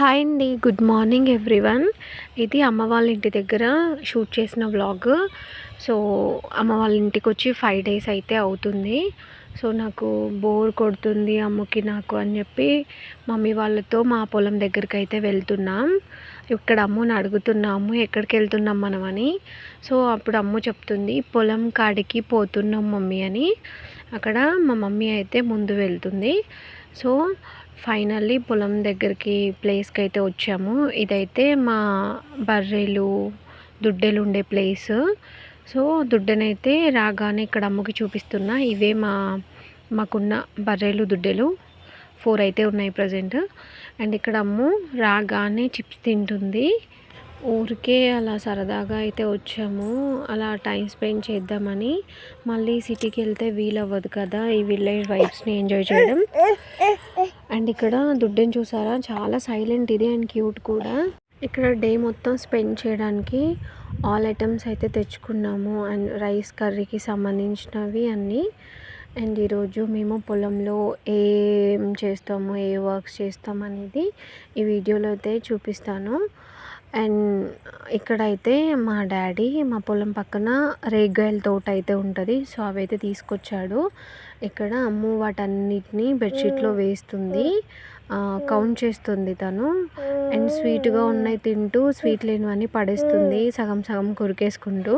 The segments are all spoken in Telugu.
హాయ్ అండి. Good morning everyone. ఇది అమ్మ వాళ్ళ ఇంటి దగ్గర షూట్ చేసిన వ్లాగ్. సో అమ్మ వాళ్ళ ఇంటికి వచ్చి ఫైవ్ డేస్ అయితే అవుతుంది. సో నాకు బోర్ కొడుతుంది అమ్మకి నాకు అని చెప్పి మమ్మీ వాళ్ళతో మా పొలం దగ్గరికి అయితే వెళ్తున్నాం. ఇక్కడ అమ్మని అడుగుతున్నాము ఎక్కడికి వెళ్తున్నాం మనం అని. సో అప్పుడు అమ్మ చెప్తుంది పొలం కాడికి పోతున్నాం మమ్మీ అని. అక్కడ మా మమ్మీ అయితే ముందు వెళ్తుంది. సో ఫైనల్లీ పొలం దగ్గరికి ప్లేస్కి అయితే వచ్చాము. ఇదైతే మా బర్రెలు దుడ్డెలు ఉండే ప్లేస్. సో దుడ్డెనైతే రాగానే ఇక్కడ అమ్మకి చూపిస్తున్నా. ఇవే మా మాకున్న బర్రెలు దుడ్డెలు. ఫోర్ అయితే ఉన్నాయి ప్రజెంట్. అండ్ ఇక్కడ అమ్ము రాగానే చిప్స్ తింటుంది. ఊరికే అలా సరదాగా అయితే వచ్చాము. అలా టైం స్పెండ్ చేద్దామని. మళ్ళీ సిటీకి వెళ్తే వీలవ్వదు కదా ఈ విలేజ్ వైబ్స్ని ఎంజాయ్ చేయడం. అండ్ ఇక్కడ దుడ్డని చూసారా? చాలా సైలెంట్ ఇది అండ్ క్యూట్ కూడా. ఇక్కడ డే మొత్తం స్పెండ్ చేయడానికి ఆల్ ఐటమ్స్ అయితే తెచ్చుకున్నాము. అండ్ రైస్ కర్రీకి సంబంధించినవి అన్నీ. అండ్ ఈరోజు మేము పొలంలో ఏం చేస్తాము ఏ వర్క్స్ చేస్తాం అనేది ఈ వీడియోలో అయితే చూపిస్తాను. అండ్ ఇక్కడైతే మా డాడీ మా పొలం పక్కన రేగాయల తోట అయితే ఉంటుంది. సో అవి అయితే తీసుకొచ్చాడు. ఇక్కడ అమ్ము వాటన్నిటిని బెడ్షీట్లో వేస్తుంది. కౌంట్ చేస్తుంది తను. అండ్ స్వీట్గా ఉన్నాయి తింటూ స్వీట్ లేనివన్నీ పడేస్తుంది. సగం సగం కొరికేసుకుంటూ.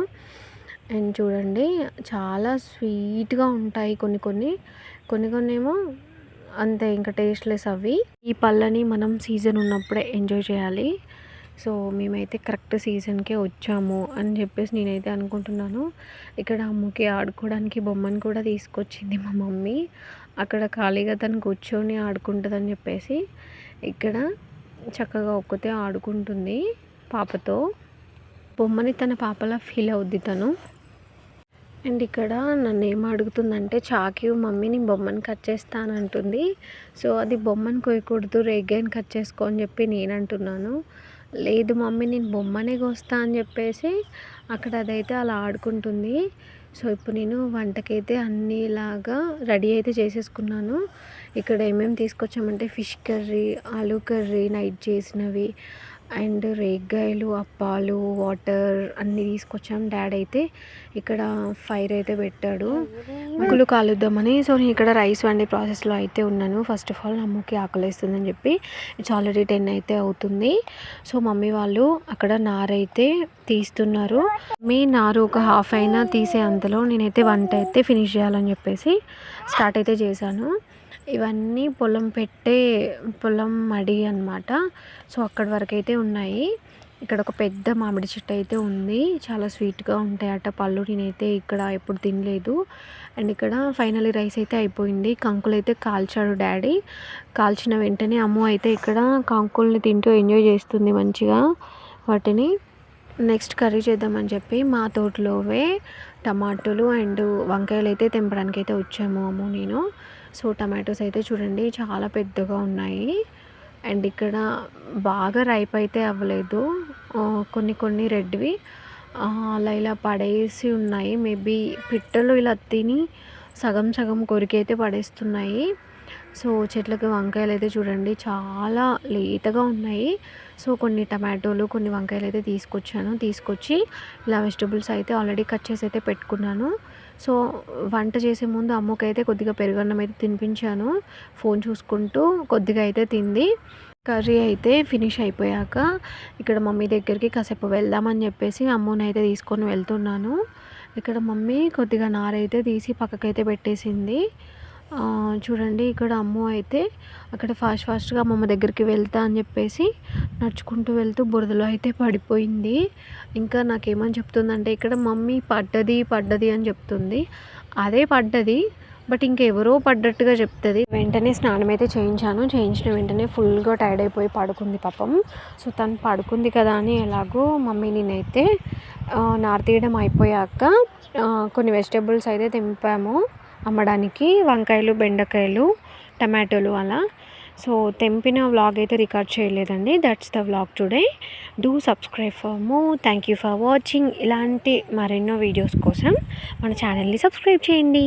అండ్ చూడండి చాలా స్వీట్గా ఉంటాయి కొన్ని కొన్ని. కొన్ని కొన్ని ఏమో అంతే ఇంకా టేస్ట్లెస్ అవి ఈ పళ్ళని మనం సీజన్ ఉన్నప్పుడే ఎంజాయ్ చేయాలి. సో మేమైతే కరెక్ట్ సీజన్కే వచ్చాము అని చెప్పేసి నేనైతే అనుకుంటున్నాను. ఇక్కడ అమ్మకి ఆడుకోవడానికి బొమ్మను కూడా తీసుకొచ్చింది మా మమ్మీ. అక్కడ ఖాళీగా తను కూర్చొని ఆడుకుంటుందని చెప్పేసి ఇక్కడ చక్కగా ఒక్కతే ఆడుకుంటుంది పాపతో. బొమ్మని తన పాపలా ఫీల్ అవుద్ది తను. అండ్ ఇక్కడ నన్ను ఏం అడుగుతుందంటే చాకి మమ్మీ నేను బొమ్మను కట్ చేస్తానంటుంది సో అది బొమ్మను కోయకూడదు రేగ్గాయని కట్ చేసుకో అని చెప్పి నేను అంటున్నాను. లేదు మమ్మీ నేను బొమ్మనే కోస్తా అని చెప్పేసి అక్కడ అదైతే అలా ఆడుకుంటుంది. సో ఇప్పుడు నేను వంటకైతే అన్నిలాగా రెడీ అయితే చేసేసుకున్నాను. ఇక్కడ ఏమేమి తీసుకొచ్చామంటే fish curry aloo curry night చేసినవి అండ్ రేగ్గాయలు అప్పాలు వాటర్ అన్నీ తీసుకొచ్చాం. డాడీ అయితే ఇక్కడ ఫైర్ అయితే పెట్టాడు. ముగ్గులు కాలుద్దామని. సో నేను ఇక్కడ రైస్ వండే ప్రాసెస్లో అయితే ఉన్నాను. ఫస్ట్ ఆఫ్ ఆల్ అమ్మకి ఆకలిస్తుందని చెప్పి ఇట్స్ ఆల్రెడీ టెన్ అయితే అవుతుంది. సో మమ్మీ వాళ్ళు అక్కడ నారైతే తీస్తున్నారు. మీ నారు ఒక హాఫ్ అయినా తీసే అంతలో నేనైతే వంట అయితే ఫినిష్ చేయాలని చెప్పేసి స్టార్ట్ అయితే చేశాను. ఇవన్నీ పొలం పెట్టే పొలం మడి అనమాట సో అక్కడి వరకు అయితే ఉన్నాయి. ఇక్కడ ఒక పెద్ద మామిడి చెట్టు అయితే ఉంది. చాలా స్వీట్గా ఉంటాయి అట పళ్ళు. నేనైతే ఇక్కడ ఎప్పుడు తినలేదు. అండ్ ఇక్కడ ఫైనలీ రైస్ అయితే అయిపోయింది. కంకులు అయితే కాల్చాడు డాడీ. కాల్చిన వెంటనే అమ్మ అయితే ఇక్కడ కంకుల్ని తింటూ ఎంజాయ్ చేస్తుంది మంచిగా వాటిని. నెక్స్ట్ కర్రీ చేద్దామని చెప్పి మా తోటలోవే టమాటోలు అండ్ వంకాయలు అయితే తెంపడానికి అయితే వచ్చాము అమ్మ నేను. సో టమాటోస్ అయితే చూడండి చాలా పెద్దగా ఉన్నాయి. అండ్ ఇక్కడ బాగా రైప్ అయితే అవ్వలేదు. కొన్ని కొన్ని రెడ్వి అలా ఇలా పడేసి ఉన్నాయి. మేబీ పిట్టలు ఇలా తిని సగం సగం కొరికైతే పడేస్తున్నాయి. సో చెట్లకు వంకాయలు అయితే చూడండి చాలా లేతగా ఉన్నాయి. సో కొన్ని టమాటోలు కొన్ని వంకాయలు అయితే తీసుకొచ్చాను. తీసుకొచ్చి ఇలా వెజిటబుల్స్ అయితే ఆల్రెడీ కట్ చేసి అయితే పెట్టుకున్నాను. సో వంట చేసే ముందు అమ్మకైతే కొద్దిగా పెరుగన్నం అయితే తినిపించాను. ఫోన్ చూసుకుంటూ కొద్దిగా అయితే తింది. కర్రీ అయితే ఫినిష్ అయిపోయాక ఇక్కడ మమ్మీ దగ్గరికి కాసేపు వెళ్దామని చెప్పేసి అమ్మని అయితే తీసుకొని వెళ్తున్నాను. ఇక్కడ మమ్మీ కొద్దిగా నారైతే తీసి పక్కకైతే పెట్టేసింది. చూడండి ఇక్కడ అమ్మ అయితే అక్కడ ఫాస్ట్ ఫాస్ట్గా అమ్మమ్మ దగ్గరికి వెళ్తా అని చెప్పేసి నడుచుకుంటూ వెళ్తూ బురదలో అయితే పడిపోయింది. ఇంకా నాకేమని చెప్తుందంటే ఇక్కడ మమ్మీ పడ్డది పడ్డది అని చెప్తుంది. అదే పడ్డది బట్ ఇంకెవరో పడ్డట్టుగా చెప్తుంది. వెంటనే స్నానం అయితే చేయించాను. చేయించిన వెంటనే ఫుల్గా టైర్డ్ అయిపోయి పడుకుంది పాపం. సో తను పడుకుంది కదా అని ఎలాగో మమ్మీ నేనైతే నార్ తీయడం అయిపోయాక కొన్ని వెజిటేబుల్స్ అయితే తెంపాము. అమ్మడానికి వంకాయలు బెండకాయలు టమాటోలు అలా. సో తెంపిన వ్లాగ్ అయితే రికార్డ్ చేయలేదండి. That's the vlog today do subscribe for more thank you for watching ఇలాంటి మరెన్నో వీడియోస్ కోసం మన ఛానల్ని సబ్స్క్రైబ్ చేయండి.